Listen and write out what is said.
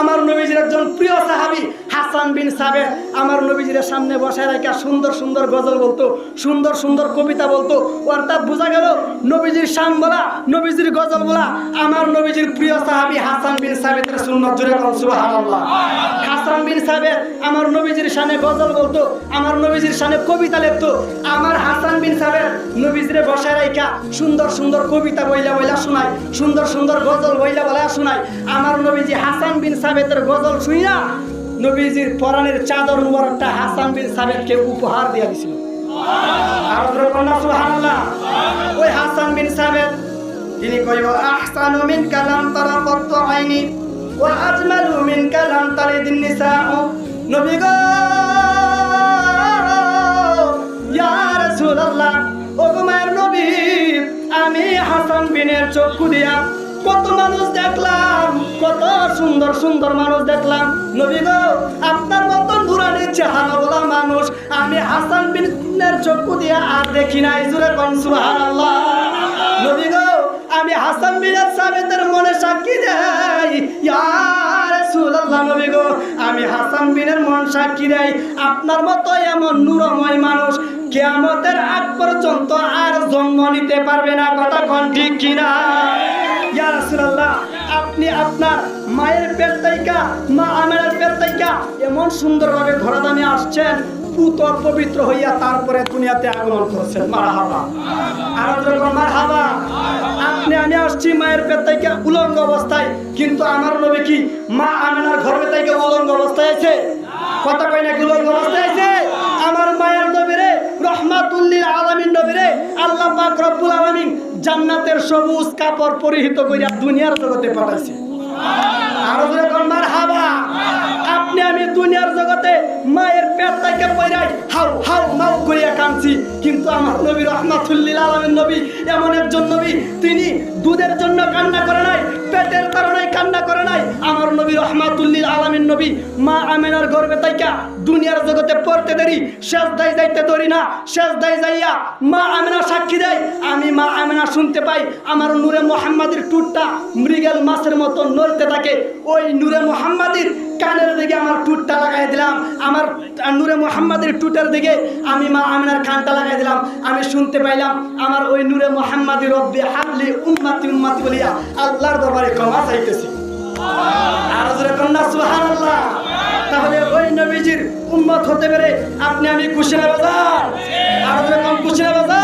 আমার নবীজির একজন প্রিয় সাহাবি হাসান বিন সাবের আমার নবীজির সামনে বসায় রাখা সুন্দর সুন্দর গজল বলতো, সুন্দর সুন্দর কবিতা বলতো। অর্থাৎ বোঝা গেল, নবীজির শান বলা, নবীজির গজল বলা, আমার নবীজির প্রিয় সাহাবি হাসান বিন সাবেতের সুন্নত জুড়ে হাসান বিন সাবের আমার নবীজির শানে গজল বলতো, আমার নবীজির শানে কবিতা লিখতো, আমার হাসান বিন সাবের নবীজিরে বসায় রাখা সুন্দর সুন্দর কবিতা বইলা বইলা শোনায়, সুন্দর সুন্দর গজল বইলা বলা শোনায়। আমার নবীজি হাসান বিন সাবেতের গজল শুইয়া নবীজির পরাণের চাদর মুবারকটা হাসান বিন সাবেদকে উপহার দিয়া দিছিল। ওই হাসান বিন সাবেদ তিনি কইব আহসানু মিন কালাম তারা কত আইনি, ওয়া আজমালু মিন কালাম তালিদিন নিসাউ। নবী গো আমি হাসান বিনের চক্ষু দিয়া কত মানুষ দেখলাম, কত সুন্দর সুন্দর মানুষ দেখলাম। নবী গো, আপনার মতন নুরানি চেহারা বলা মানুষ আমি হাসান বিনের চক্ষু দিয়া আর দেখি নাই জুড়ে কন সুবহানাল্লাহ। নবী গো, আমি হাসান বিনের সাবেতের মনে সাক্ষী দেই। নবী গো, আমি হাসান বিনের মন সাক্ষী দেই। আপনার মতো এমন নূরময় মানুষ কিয়ামতের আগ পর্যন্ত জন্ম নিতে পারবে না কোন ঠিক কিনা? আপনি আপনার মায়ের পেট থেকে, মা আমেনার পেট থেকে এমন সুন্দরভাবে ঘোড়াদামে আসছেন, পুত পবিত্র হইয়া তারপরে দুনিয়াতে আগমন করছেন। মারহাবা। আর যখন মারহাবা। আপনি, আমি আসছি মায়ের পেট থেকে উলঙ্গ অবস্থায়, কিন্তু আমার নবী কি মা আমেনার ঘরের থেকে উলঙ্গ অবস্থায় আছে? কথা না উলঙ্গ অবস্থায়? পাক রব্বুল আলামিন জান্নাতের সবুজ কাপড় পরিহিত কইরা দুনিয়ার জগতে পাঠাইছে। আরও জোরে কোন, মারহাবা। আপনি, আমি দুনিয়ার জগতে মায়ের পেট থেকে পয়রাই হাউ হাউ, মাউ করিয়া কাঁদছি। কিন্তু আমার নবী রহমাতুল্লিল আলামিন নবী, এমন একজন নবী, তিনি দুধের জন্য কান্না করে নাই, পেটের রহমাতুল্লিল আলামিন নবী, মা আমেনার গর্বে তাইকা দুনিয়ার জগতে পড়তে দেরি শেষ দায় যাইতে ধরি না শেষ দায় যাইয়া মা আমেনা সাক্ষী দেয়। আমি মা আমেনা শুনতে পাই, আমার নূরে মোহাম্মদের টুটটা মৃগেল মাছের মতো নড়তে থাকে। ওই নূরে মোহাম্মদের কানের দিকে আমার টুটটা লাগাই দিলাম। আমার নূরে মোহাম্মদের টুটের দিকে আমি মা আমিনার কানটা লাগাই দিলাম। আমি শুনতে পাইলাম, আমার ওই নূরে মোহাম্মদের রব্বি হাবলি উম্মাতি উম্মাতি বলিয়া আল্লাহর দরবারে ক্ষমা চাইতেছি। তাহলে ওই নবীজির উম্মত হতে পেরে আপনি আমি খুশি না বাজার আর খুশি না বাজার